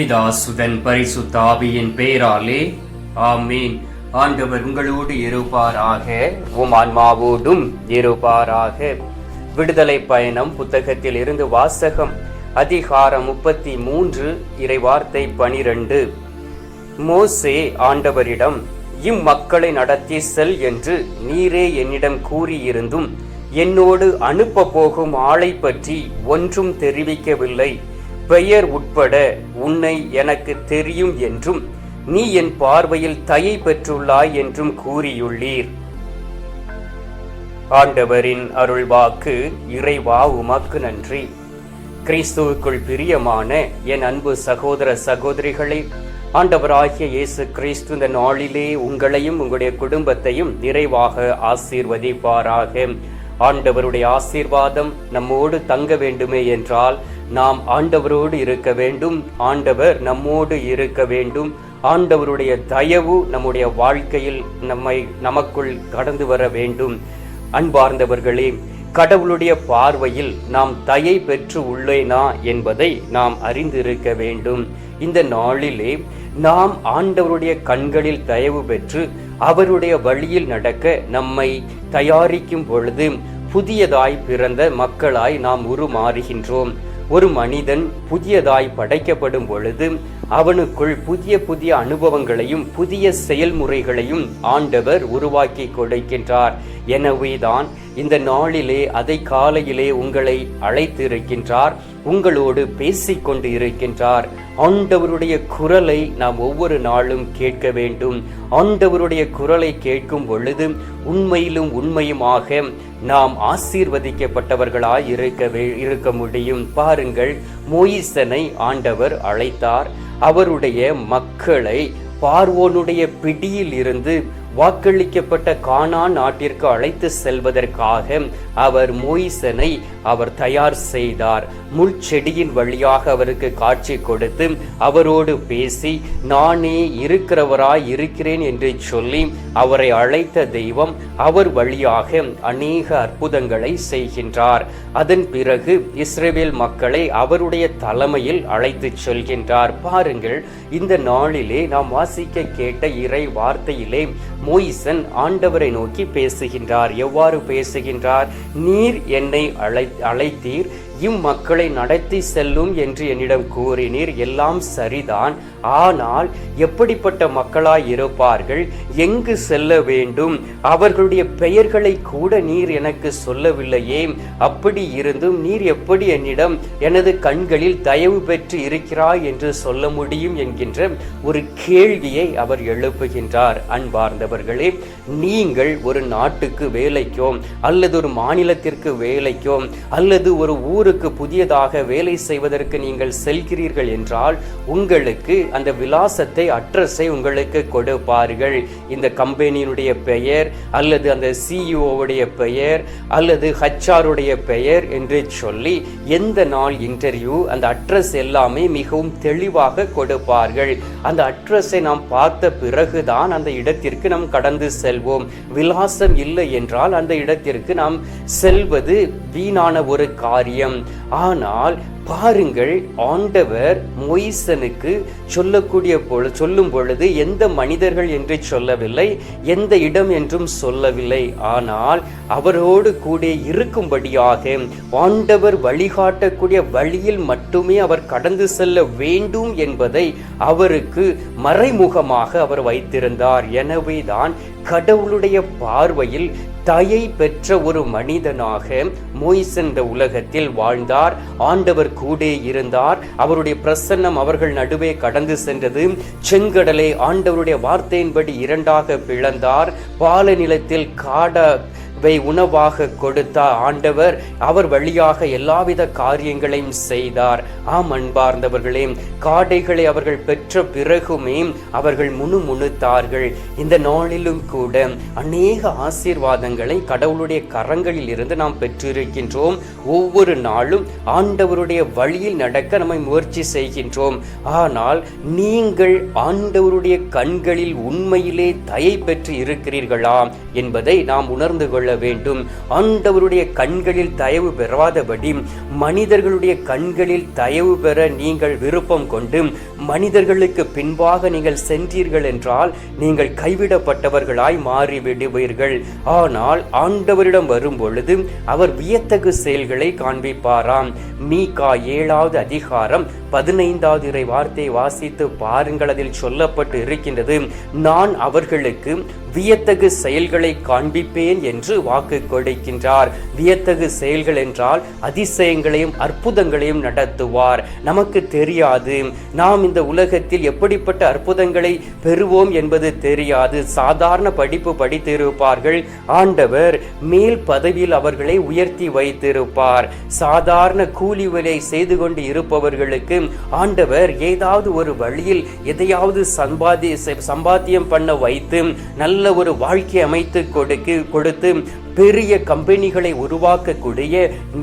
பிதாசுதன் பரிசுத்த ஆவியின் பெயராலே ஆமீன். ஆண்டவர் உங்களோடு இருப்பாராக உம் ஆன்மாவோடும் இருப்பாராக. விடுதலை பயணம் புத்தகத்தில் இருந்து வாசகம் அதிகாரம் முப்பத்தி மூன்று இறைவார்த்தை பனிரெண்டு. மோசே ஆண்டவரிடம் இம்மக்களை நடத்தி செல் என்று நீரே என்னிடம் கூறியிருந்தும் என்னோடு அனுப்ப போகும் ஆளை பற்றி ஒன்றும் தெரிவிக்கவில்லை. பெயர் உட்பட உன்னை எனக்கு தெரியும் என்றும் நீ என் பார்வையில் தயை பெற்றுள்ளாய் என்றும் கூறியுள்ளீர். ஆண்டவரின் அருள்வாக்கு இறைவா உமக்கு நன்றி. கிறிஸ்துவுக்குள் பிரியமான என் அன்பு சகோதர சகோதரிகளே ஆண்டவராகிய இயேசு கிறிஸ்து இந்த நாளிலே உங்களையும் உங்களுடைய குடும்பத்தையும் நிறைவாக ஆசீர்வதிப்பாராக. ஆண்டவருடைய ஆசீர்வாதம் நம்மோடு தங்க வேண்டுமே என்றால் நாம் ஆண்டவரோடு இருக்க வேண்டும். ஆண்டவர் நம்மோடு இருக்க வேண்டும். ஆண்டவருடைய தயவு நம்முடைய வாழ்க்கையில் நம்மை நமக்குள் கடந்து வர வேண்டும். அன்பார்ந்தவர்களே கடவுளுடைய பார்வையில் நாம் தயை பெற்று உள்ளேனா என்பதை நாம் அறிந்திருக்க வேண்டும். இந்த நாளிலே நாம் ஆண்டவருடைய கண்களில் தயவு பெற்று அவருடைய வழியில் நடக்க நம்மை தயாரிக்கும் பொழுது புதியதாய் பிறந்த மக்களாய் நாம் உருமாறுகின்றோம். ஒரு மனிதன் புதியதாய் படைக்கப்படும் பொழுது அவனுக்குள் புதிய புதிய அனுபவங்களையும் புதிய செயல்முறைகளையும் ஆண்டவர் உருவாக்கி கொடுக்கின்றார். எனவேதான் இந்த நாளிலே அதை காலையிலே உங்களை அழைத்திருக்கின்றார். உங்களோடு பேசிக்கொண்டு இருக்கின்றார். ஆண்டவருடைய குரலை நாம் ஒவ்வொரு நாளும் கேட்க வேண்டும். ஆண்டவருடைய குரலை கேட்கும் பொழுது உண்மையிலும் உண்மையுமாக நாம் ஆசீர்வதிக்கப்பட்டவர்களாய் இருக்க இருக்க முடியும். பாருங்கள் மோயிசனை ஆண்டவர் அழைத்தார். அவருடைய மக்களை பார்வோனுடைய பிடியில் இருந்து வாக்களிக்கப்பட்ட கானா நாட்டிற்கு அழைத்து செல்வதற்காக அவர் மோயிசனை அவர் தயார் செய்தார். முள் செடியின் வழியாக அவருக்கு காட்சி கொடுத்து அவரோடு பேசி நானே இருக்கிறவராய் இருக்கிறேன் என்று சொல்லி அவரை அழைத்த தெய்வம் அவர் வழியாக அநேக அற்புதங்களை செய்கின்றார். அதன் பிறகு இஸ்ரேவேல் மக்களை அவருடைய தலைமையில் அழைத்து செல்கின்றார். பாருங்கள் இந்த நாளிலே நாம் வாசிக்க கேட்ட இறை வார்த்தையிலே மோயிசன் ஆண்டவரை நோக்கி பேசுகின்றார். எவ்வாறு பேசுகின்றார்? நீர் என்னை அழை அழைத்தீர். இம்மக்களை நடத்தி செல்லும் என்று என்னிடம் கூறினீர். எல்லாம் சரிதான். ஆனால் எப்படிப்பட்ட மக்களாய் இருப்பார்கள்? எங்கு செல்ல வேண்டும்? அவர்களுடைய பெயர்களை கூட நீர் எனக்கு சொல்லவில்லையே. அப்படி இருந்தும் நீர் எப்படி என்னிடம் எனது கண்களில் தயவு பெற்று இருக்கிறாய் என்று சொல்ல முடியும் என்கின்ற ஒரு கேள்வியை அவர் எழுப்புகின்றார். அன்பார்ந்தவர்களே நீங்கள் ஒரு நாட்டுக்கு வேலைக்கோ அல்லது ஒரு மாநிலத்திற்கு வேலைக்கோ அல்லது ஒரு ஊர் ஊருக்கு புதியதாக வேலை செய்வதற்கு நீங்கள் செல்கிறீர்கள் என்றால் உங்களுக்கு அந்த விலாசத்தை அட்ரஸை உங்களுக்கு கொடுப்பார்கள். இந்த கம்பெனியினுடைய பெயர் அல்லது அந்த சிஇஓவுடைய பெயர் அல்லது ஹச்ஆருடைய பெயர் என்று சொல்லி எந்த நாள் இன்டர்வியூ அந்த அட்ரஸ் எல்லாமே மிகவும் தெளிவாக கொடுப்பார்கள். அந்த அட்ரஸை நாம் பார்த்த பிறகுதான் அந்த இடத்திற்கு நாம் கடந்து செல்வோம். விலாசம் இல்லை என்றால் அந்த இடத்திற்கு நாம் செல்வது வீணான ஒரு காரியம். ஆனால் பாருங்கள் ஆண்டவர் மொய்சனுக்கு சொல்லக்கூடிய பொழு சொல்லும் பொழுது எந்த மனிதர்கள் என்று சொல்லவில்லை எந்த இடம் என்றும் சொல்லவில்லை. ஆனால் அவரோடு கூட இருக்கும்படியாக ஆண்டவர் வழிகாட்டக்கூடிய வழியில் மட்டுமே அவர் கடந்து செல்ல வேண்டும் என்பதை அவருக்கு மறைமுகமாக அவர் வைத்திருந்தார். எனவேதான் கடவுளுடைய பார்வையில் தயை பெற்ற ஒரு மனிதனாக மோய்ஸ் இந்த உலகத்தில் வாழ்ந்தார். ஆண்டவர் கூட இருந்தார். அவருடைய பிரசன்னம் அவர்கள் நடுவே கடந்து சென்றது. செங்கடலை ஆண்டவருடைய வார்த்தையின்படி இரண்டாக பிளந்தார். பால நிலத்தில் காட வை உணவாக கொடுத்த ஆண்டவர் அவர் வழியாக எல்லாவித காரியங்களையும் செய்தார். ஆம் அன்பார்ந்தவர்களே காடைகளை அவர்கள் பெற்ற பிறகுமே அவர்கள் முணுமுணுத்தார்கள் இந்த நாளிலும் கூட அநேக ஆசீர்வாதங்களை கடவுளுடைய கரங்களில் இருந்து நாம் பெற்றிருக்கின்றோம். ஒவ்வொரு நாளும் ஆண்டவருடைய வழியில் நடக்க நம்மை முயற்சி செய்கின்றோம். ஆனால் நீங்கள் ஆண்டவருடைய கண்களில் உண்மையிலே தயை பெற்று இருக்கிறீர்களா என்பதை நாம் உணர்ந்து கொள்ள வேண்டும். ஆண்டவருடைய கண்களில் தயவு பெறாதபடி மனிதர்களுடைய கண்களில் தயவு பெற நீங்கள் விருப்பம் கொண்டு மனிதர்களுக்கு பின்பாக நீங்கள் சென்றீர்கள் என்றால் நீங்கள் கைவிடப்பட்டவர்களாய் மாறிவிடுவீர்கள். ஆனால் ஆண்டவரிடம் வரும் பொழுது அவர் வியத்தகு செயல்களை காண்பிப்பாராம். மீகா ஏழாவது அதிகாரம் பதினைந்தாவது இறை வார்த்தை வாசித்து பாருங்கள் அதில் சொல்லப்பட்டு இருக்கின்றது நான் அவர்களுக்கு வியத்தகு செயல்களை காண்பிப்பேன் என்று வாக்கு கொடுக்கின்றார். வியத்தகு செயல்கள் என்றால் அதிசயங்களையும் அற்புதங்களையும் நடத்துவார். நமக்கு தெரியாது. நாம் இந்த உலகத்தில் எப்படிப்பட்ட அற்புதங்களை பெறுவோம் என்பது தெரியாது. சாதாரண படிப்பு படித்திருப்பார்கள். ஆண்டவர் மேல் பதவியில் அவர்களை உயர்த்தி வைத்திருப்பார். சாதாரண கூலி வேலை செய்து கொண்டு இருப்பவர்களுக்கு ஆண்டவர் ஏதாவது ஒரு வழியில் எதையாவது சம்பாதி சம்பாத்தியம் பண்ண வைத்து நல்ல ஒரு வாழ்க்கை அமைத்து கொடுக்கு கொடுத்து பெரிய கம்பெனிகளை உருவாக்கக்கூடிய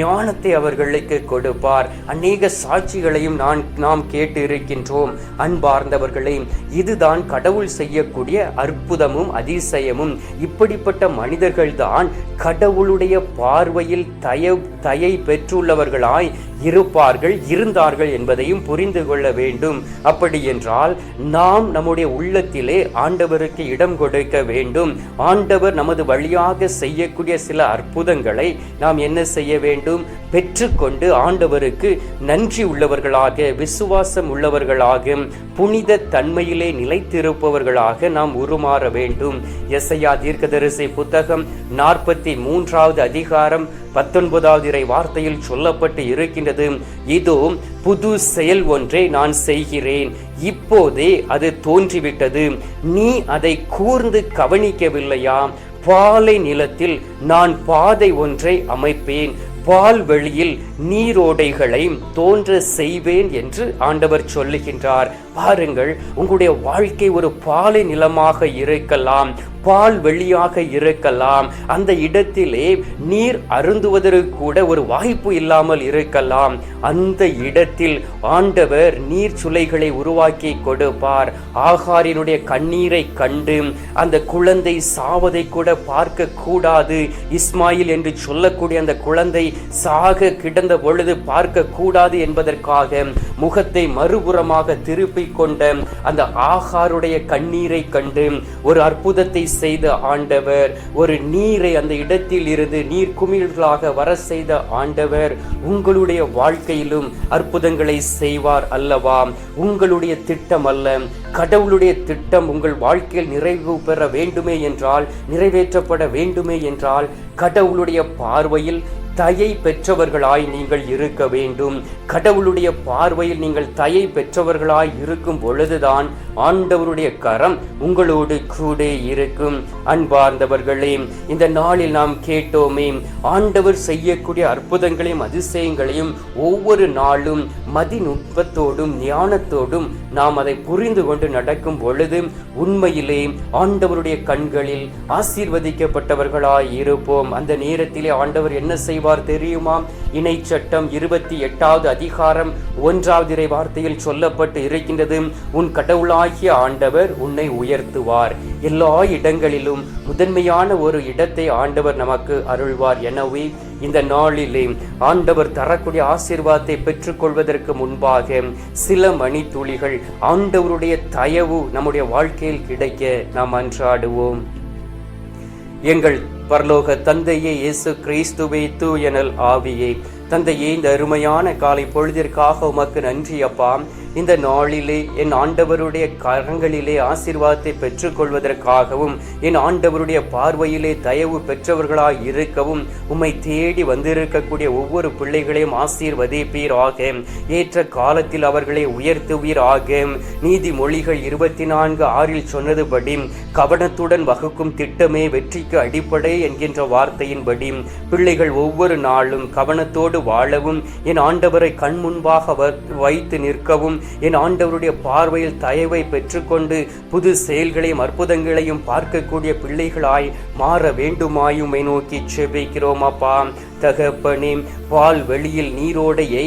ஞானத்தை அவர்களுக்கு கொடுப்பார். அநேக சாட்சிகளையும் நான் நாம் கேட்டு இருக்கின்றோம் அன்பார்ந்தவர்களே இதுதான் கடவுள் செய்யக்கூடிய அற்புதமும் அதிசயமும். இப்படிப்பட்ட மனிதர்கள்தான் கடவுளுடைய பார்வையில் தய தயை பெற்றுள்ளவர்களாய் இருப்பார்கள் இருந்தார்கள் என்பதையும் புரிந்து கொள்ள வேண்டும். அப்படி என்றால் நாம் நம்முடைய உள்ளத்திலே ஆண்டவருக்கு இடம் கொடுக்க வேண்டும். ஆண்டவர் நமது வழியாக செய்யக்கூடிய சில அற்புதங்களை நாம் என்ன செய்ய வேண்டும்? பெற்றுக்கொண்டு ஆண்டவருக்கு நன்றி உள்ளவர்களாக விசுவாசம் உள்ளவர்களாக புனித தன்மையிலே நிலைத்திருப்பவர்களாக நாம் உருமாற வேண்டும். எஸ்ஐயா தீர்க்கதரிசி புத்தகம் நாற்பத்தி மூன்றாவது அதிகாரம் பத்தொன்பதாவது இறை வார்த்தையில் சொல்லப்பட்டு இருக்கின்றது. இதோ புது செயல் ஒன்றை நான் செய்கிறேன். இப்போதே அது தோன்றிவிட்டது. நீ அதை கூர்ந்து கவனிக்கவில்லையா? பாலை நிலத்தில் நான் பாதை ஒன்றை அமைப்பேன். பால்வெளியில் நீரோடைகளை தோன்ற செய்வேன் என்று ஆண்டவர் சொல்லுகின்றார். பாருங்கள் உங்களுடைய வாழ்க்கை ஒரு பாலை நிலமாக இருக்கலாம் பால் வெளியாக இருக்கலாம். அந்த இடத்திலே நீர் அருந்துவதற்கு கூட ஒரு வாய்ப்பு இல்லாமல் இருக்கலாம். அந்த இடத்தில் ஆண்டவர் நீர் சுளைகளை உருவாக்கி கொடுப்பார். ஆகாரினுடைய கண்ணீரை கண்டு அந்த குழந்தை சாவதை கூட பார்க்க கூடாது இஸ்மாயில் என்று சொல்லக்கூடிய அந்த குழந்தை சாக கிடந்த பொழுது பார்க்க கூடாது என்பதற்காக முகத்தை மறுபுறமாக திருப்பி கொண்ட அந்த ஆகாருடைய கண்ணீரை கண்டு ஒரு அற்புதத்தை செய்த ஆண்டவர் ஒரு நீரை அந்த இடத்தில் இருந்து நீர் குமிழ்களாக வர செய்த ஆண்டவர் உங்களுடைய வாழ்க்கையிலும் அற்புதங்களை செய்வார் அல்லவா? உங்களுடைய திட்டம் அல்ல கடவுளுடைய திட்டம் உங்கள் வாழ்க்கையில் நிறைவு பெற வேண்டுமே என்றால் நிறைவேற்றப்பட வேண்டுமே என்றால் கடவுளுடைய பார்வையில் தயை பெற்றவர்களாய் நீங்கள் இருக்க வேண்டும். கடவுளுடைய பார்வையில் நீங்கள் தயை பெற்றவர்களாய் இருக்கும் பொழுதுதான் ஆண்டவருடைய கரம் உங்களோடு கூட இருக்கும். அன்பார்ந்தவர்களே இந்த நாளில் நாம் கேட்டோமே ஆண்டவர் செய்யக்கூடிய அற்புதங்களையும் அதிசயங்களையும் ஒவ்வொரு நாளும் மதிநுட்பத்தோடும் ஞானத்தோடும் நாம் அதை புரிந்து கொண்டு நடக்கும் பொழுது உண்மையிலே ஆண்டவருடைய கண்களில் ஆசீர்வதிக்கப்பட்டவர்களாய் இருப்போம். அந்த நேரத்திலே ஆண்டவர் என்ன செய்வார் தெரியுமா இணை சட்டம் இருபத்தி எட்டாவது அதிகாரம் ஒன்றாவது இறை வார்த்தையில் சொல்லப்பட்டு இருக்கின்றது. உன் கடவுளாகிய ஆண்டவர் உன்னை உயர்த்துவார். எல்லா இடங்களிலும் முதன்மையான ஒரு இடத்தை ஆண்டவர் நமக்கு அருள்வார் எனவே இந்த நாளிலே ஆண்டவர் தரக்கூடிய ஆசீர்வாதத்தை பெற்றுக்கொள்வதற்கு முன்பாக சில மணி துளிகள் ஆண்டவருடைய தயவு நம்முடைய வாழ்க்கையில் கிடைக்க நாம் அன்றாடுவோம். எங்கள் பரலோக தந்தையே இயேசு கிறிஸ்துவே தூயனல் ஆவியே. தந்தையே இந்த அருமையான காலை பொழுதிற்காக உமக்கு நன்றி அப்பா. இந்த நாளிலே என் ஆண்டவருடைய கரங்களிலே ஆசீர்வாதத்தை பெற்றுக்கொள்வதற்காகவும் என் ஆண்டவருடைய பார்வையிலே தயவு பெற்றவர்களாய் இருக்கவும் உம்மை தேடி வந்திருக்கக்கூடிய ஒவ்வொரு பிள்ளைகளையும் ஆசீர்வதிப்பீராக. ஏற்ற காலத்தில் அவர்களை உயர்த்துவீராக. நீதிமொழிகள் இருபத்தி நான்கு ஆறில் சொன்னதுபடி கவனத்துடன் வகுக்கும் திட்டமே வெற்றிக்கு அடிப்படை என்கின்ற வார்த்தையின்படி பிள்ளைகள் ஒவ்வொரு நாளும் கவனத்தோடு வாழவும் என் ஆண்டவரை கண் முன்பாக வ- வைத்து நிற்கவும் என் ஆண்டவருடைய பார்வையில் தயவை பெற்றுக்கொண்டு புது செயல்களையும் அற்புதங்களையும் பார்க்கக்கூடிய பிள்ளைகளாய் மாற வேண்டுமாயுமை நோக்கி செபிக்கிறோம் அப்பா. தகப்பனே பால் வெளியில் நீரோடையை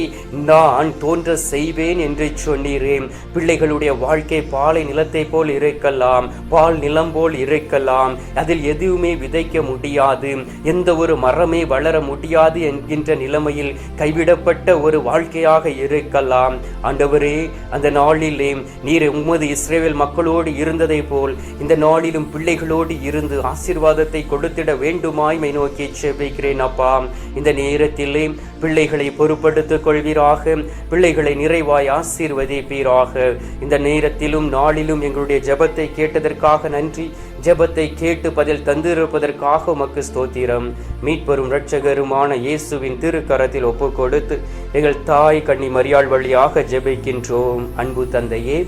நான் தோன்ற செய்வேன் என்று சொன்னீரேன் பிள்ளைகளுடைய வாழ்க்கை பாலை நிலத்தை போல் இருக்கலாம் பால் நிலம் போல் இருக்கலாம். அதில் எதுவுமே விதைக்க முடியாது. எந்த ஒரு மரமே வளர முடியாது என்கின்ற நிலைமையில் கைவிடப்பட்ட ஒரு வாழ்க்கையாக இருக்கலாம். ஆண்டவரே அந்த நாளிலே நீர் உமது இஸ்ரேல் மக்களோடு இருந்ததை போல் இந்த நாளிலும் பிள்ளைகளோடு இருந்து ஆசீர்வாதத்தை கொடுத்திட வேண்டுமாய்மை நோக்கி செபிக்கிறேன் அப்பா. இந்த நேரத்திலே பிள்ளைகளை பொறுப்படுத்திக் கொள்வீராக. பிள்ளைகளை நிறைவாய் ஆசீர்வதிப்பீராக. இந்த நேரத்திலும் நாளிலும் எங்களுடைய ஜெபத்தை கேட்டதற்காக நன்றி. ஜெபத்தை கேட்டு பதில் தந்திருப்பதற்காக உமக்கு ஸ்தோத்திரம். மீட்பெரும் இரட்சகருமான இயேசுவின் திருக்கரத்தில் ஒப்பு கொடுத்து எங்கள் தாய் கண்ணி மரியாள் வழியாக ஜெபிக்கின்றோம். அன்பு தந்தையே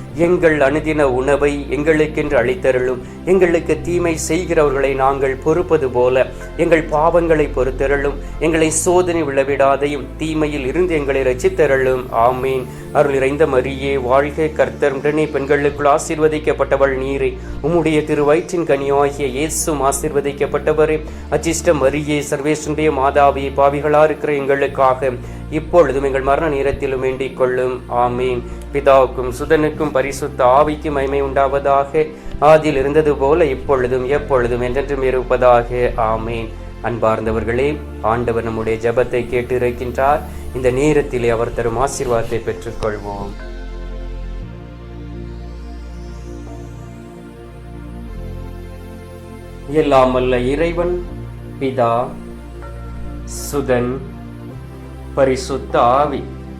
எங்கள் அனுதின உணவை எங்களுக்கென்று அளித்தருளும். எங்களுக்கு தீமை செய்கிறவர்களை நாங்கள் பொறுப்பது போல எங்கள் பாவங்களை பொறுத்தருளும். எங்களை சோதனை விழவிடாதையும் தீமையில் இருந்து எங்களை ரசித்தருளும் ஆமீன். அருள் இறைந்த மரியே வாழ்க கர்த்தர். உடனே பெண்களுக்குள் ஆசீர்வதிக்கப்பட்டவள் நீரே. உம்முடைய திருவயிற்றின் கனியாகிய இயேசும் ஆசீர்வதிக்கப்பட்டவரே. அச்சிஷ்ட மரியே சர்வேசுடைய மாதாவி பாவிகளா இருக்கிற எங்களுக்காக இப்பொழுதும் எங்கள் மரண நேரத்திலும் வேண்டிக் கொள்ளும். ஆமீன். பிதாவுக்கும் சுதனுக்கும் பரிசுத்த ஆவிக்கும் மைமை உண்டாவதாக ஆதியில் இருந்தது போல இப்பொழுதும் எப்பொழுதும் என்றென்றும் இருப்பதாக. ஆமேன். அன்பார்ந்தவர்களே ஆண்டவர் நம்முடைய ஜெபத்தை கேட்டு இருக்கின்றார். இந்த நேரத்திலே அவர் தரும் ஆசீர்வாதத்தை பெற்றுக்கொள்வோம். எல்லாம் வல்ல இறைவன் பிதா சுதன் பரிசுத்த ஆவி.